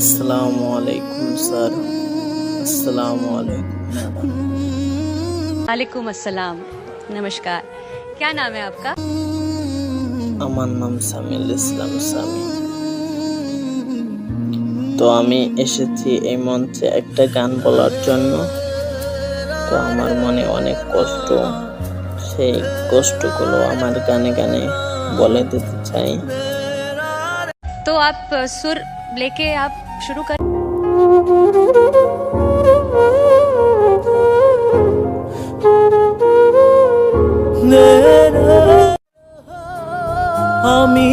আসসালামু আলাইকুম স্যার আসসালামু আলাইকুম ম্যাডাম वालेकुम अस्सलाम नमस्कार क्या नाम है आपका আমার নাম সামিল ইসলাম সামি তো আমি এসেছি এই মঞ্চে একটা গান বলার জন্য তো আমার মনে অনেক কষ্ট সেই কষ্টগুলো আমার গানে গানে বলে দিতে চাই तो आप अ, सुर लेके आप शुरू कर আমি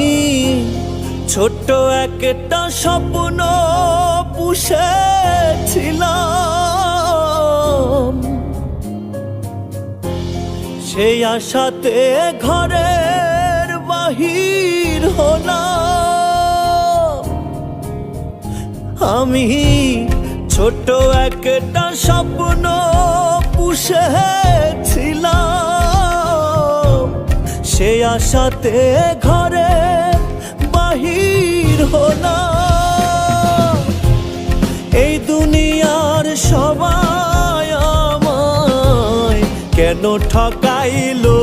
ছোট্ট একটা স্বপ্ন পুষেছিলাম সেই আশাতে ঘরের বাহির হলাম আমি ছোট্ট একটা স্বপ্ন পুষেছিলাম। সে আশাতে ঘরে বাহির হলাম। এই দুনিয়ার সবাই আমায় কেন ঠকাইলো?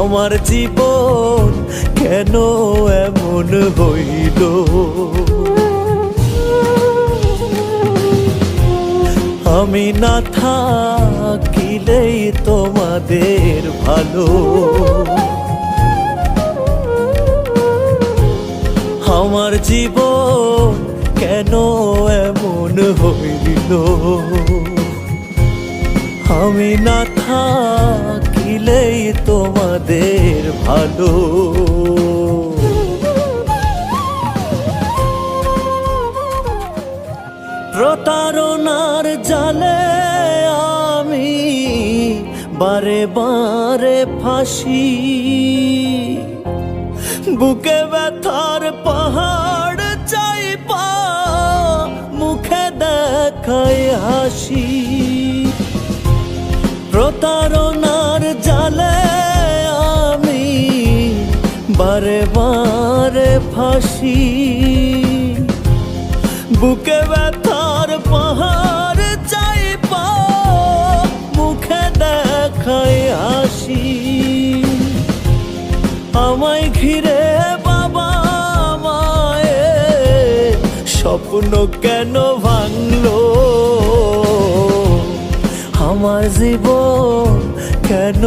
আমার জীবন কেন এমন হইল? আমি না থাকিলেই তোমাদের ভালো। আমার জীবন কেন এমন হইল? আমি না থাকিলেই তোমাদের ভালো। প্রতারণার জালে আমি বারে বারে ফাঁসি। বুকে ব্যথার পাহাড় চাই পা মুখে দেখায় হাসি। প্রতারণার জালে আমি বারে বারে ফাঁসি। বুকে ব্যথার পাহাড় চাই মুখে দেখায় হাসি আমায় ঘিরে বাবা মায়ে স্বপ্ন কেন ভাঙলো? আমার জীবন কেন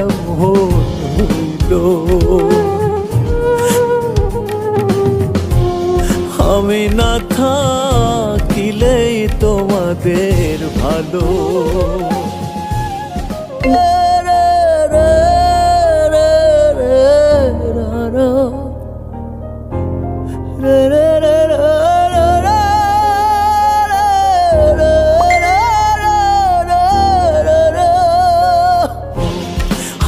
এমন হইল? আমি না থাকিলেই তোমাদের ভালো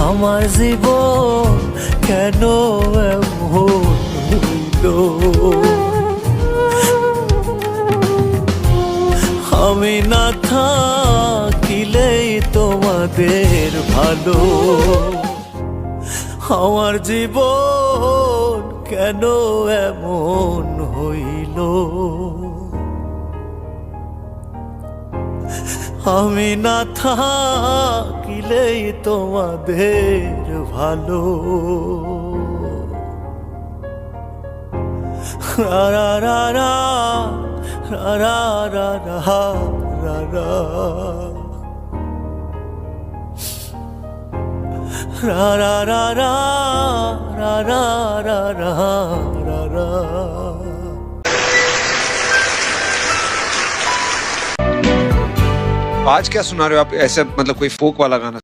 আমার জীবন কেন হইল আমি না থাকিলেই তোমাদের ভালো। আমার জীবন কেন এমন হইল? আমি না থাকিলেই তোমাদের ভালো। রা রা রা ra ra ra ra ha ra ra ra ra ra ra ra ra ra ra ra ra आज क्या सुना रहे हो आप ऐसे मतलब कोई फोक वाला गाना